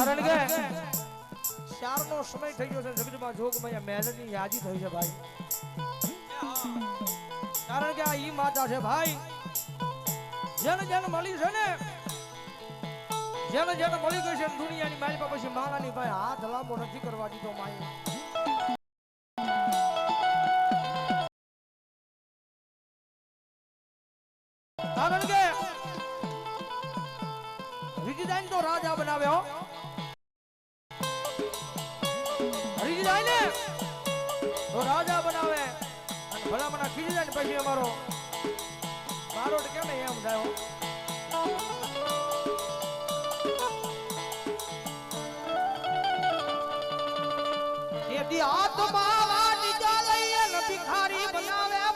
કારણ કે ચારનો સમય થઈ ગયો છે જગતમાં જોગમાં મેલની યાદી થઈ છે ભાઈ. કારણ કે આ ઈ માતા છે ભાઈ. જન જન મળી છે ને. જન જન મળી ગઈ છે દુનિયાની મારી પછી માનાની ભાઈ હાથ લાંબો નથી કરવા દીધો માય કારણ કે રીતિદાન તો રાજા બનાવ્યો જાય ને પછી અમારો બારોટ કેમ ને એમ થાય હો. એથી આત્મા વાટી ચાલઈએ ને ભિખારી બનાવે બનાવે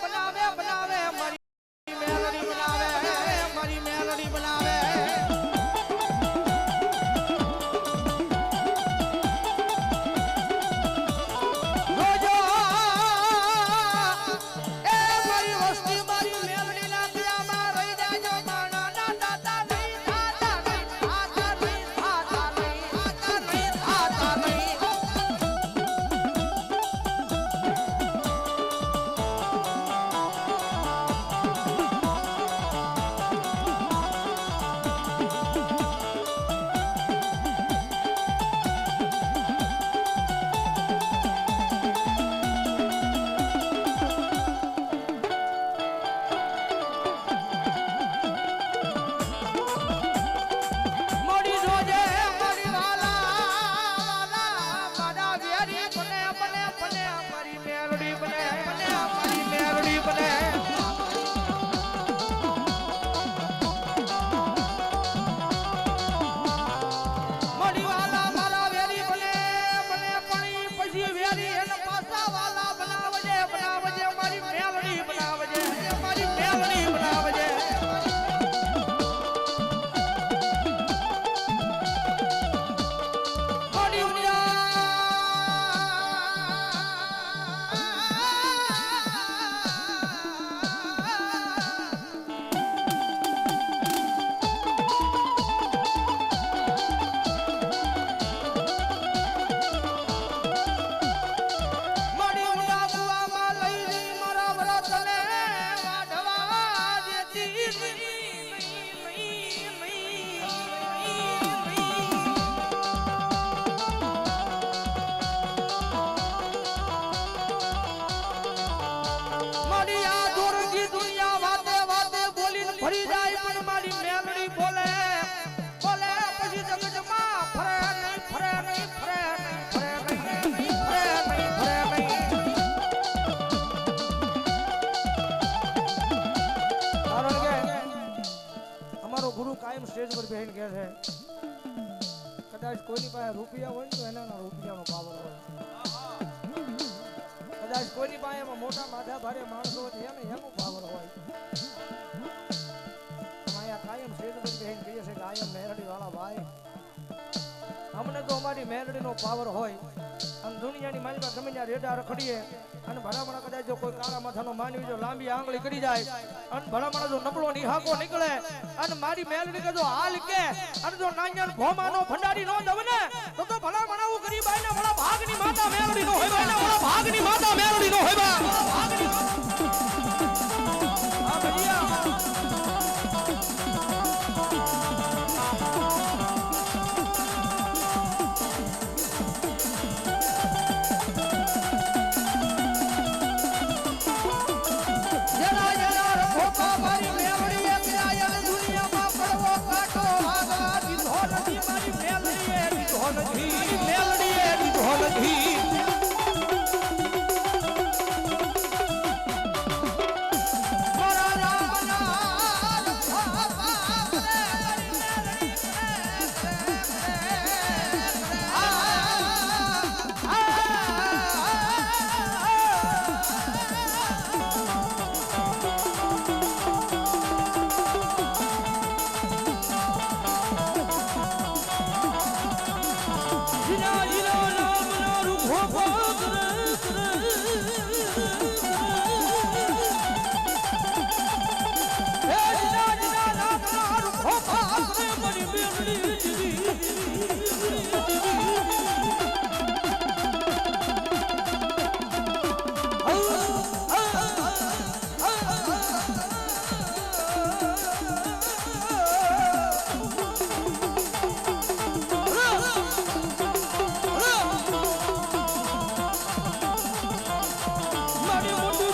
અમારો કાયમ સ્ટેજ પર બેહીને કહે છે. કદાચ કોઈની પાસે રૂપિયા હોય તો એના રૂપિયાનો પાવર હોય. કદાચ કોઈની પાસે એમાં મોટા માથા ભારે માણસો હોય એને એનો પાવર હોય. કાયમ સ્ટેજ પર બેહીને કે અમને તો અમારી મેરડીનો પાવર હોય. અને દુનિયાની માલિકા ત્યાં રેડા રખડીએ. અને ભલામણા કદાચ જો કોઈ કાળા માથાનો માનવી જો લાંબી આંગળી કરી જાય, અને ભલામણા જો નબળો નિહાકો નીકળે, અને મારી મેલડી કે જો હાલ કે, અને જો નાંગર ભોમાનો ભંડારી નો દવ ને તો તો ભલામણા હું ગરીબ આઈને ભલા ભાગની માતા મેલડી નો હોય ભાગની માતા મેલડી નો હોય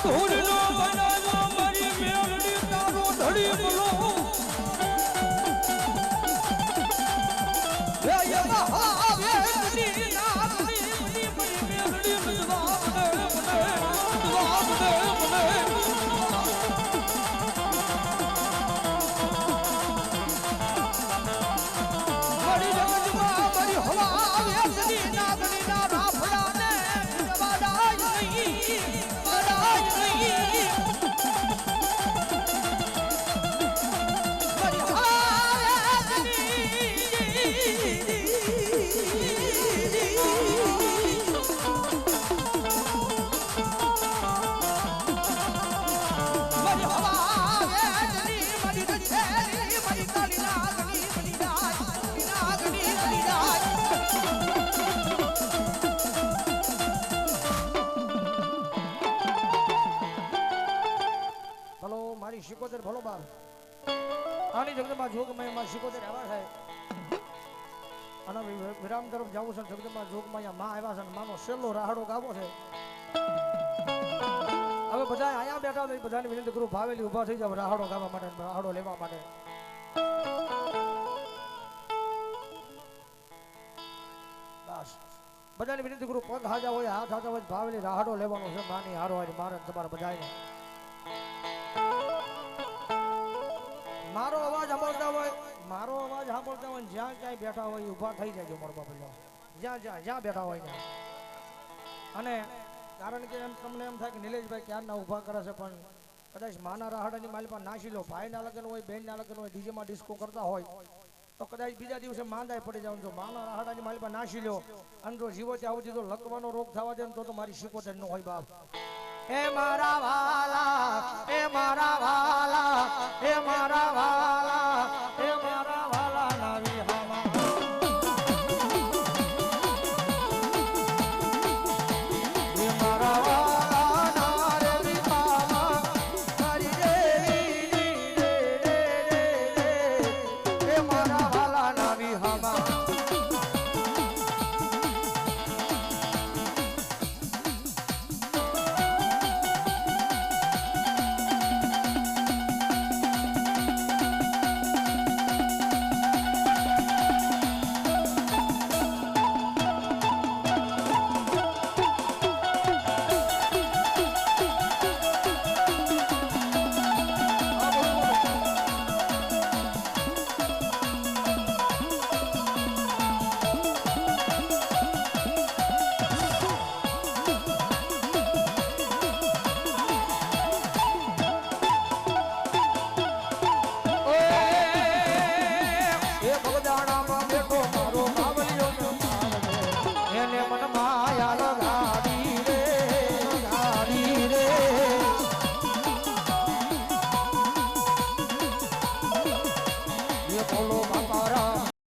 ધૂળનો બનાવો મારી મારી શિકોતેર ભલો બાર આની જગદંબા જોગમાં માં શિકોતેર આવ્યા છે. અને વિરામ તરફ જવું છે જગદંબા જોગમાં માં આવ્યા છે માનો છેલ્લો રાહડો ગાવો છે. હવે બધા અહીંયા બેઠા હોય બધાને વિનંતી કરું, ભાવેલી ઊભા થઈ જાવ રાહડો ગાવા માટે રાહડો લેવા માટે. બસ. બધાને વિનંતી કરું, પગ હાજા હોય, હાથ હાજા હોય, ભાવેલી રાહડો લેવાનો છે. માની હારો હોય મારે તમારા બધાને સાંભળતા હોય, મારો અવાજ સાંભળતા હોય જ્યાં ક્યાંય બેઠા હોય ઊભા થઈ જાય મોડ બાપા જ્યાં જ્યાં જ્યાં બેઠા હોય ત્યાં. અને કારણ કે એમ તમને એમ થાય કે નિલેશભાઈ ક્યારના ઊભા કરે છે, પણ કદાચ માના રાહડાની માલમાં નાસી લો ભાઈના લગ્ન હોય બહેનના લગ્ન હોય, ડીજેમાં ડિસ્કો કરતા હોય, તો કદાચ બીજા દિવસે માંદાય પડી જાવ જો માના રાહડાની માલમાં નાસી લો, અને જો જીવો ત્યાં સુધી તો લકવાનો રોગ થવા દે તો તો મારી શીખોતેર ન હોય બાપ. એ મારા વાલા, એ મારા વાલા, એ મારા વાલા.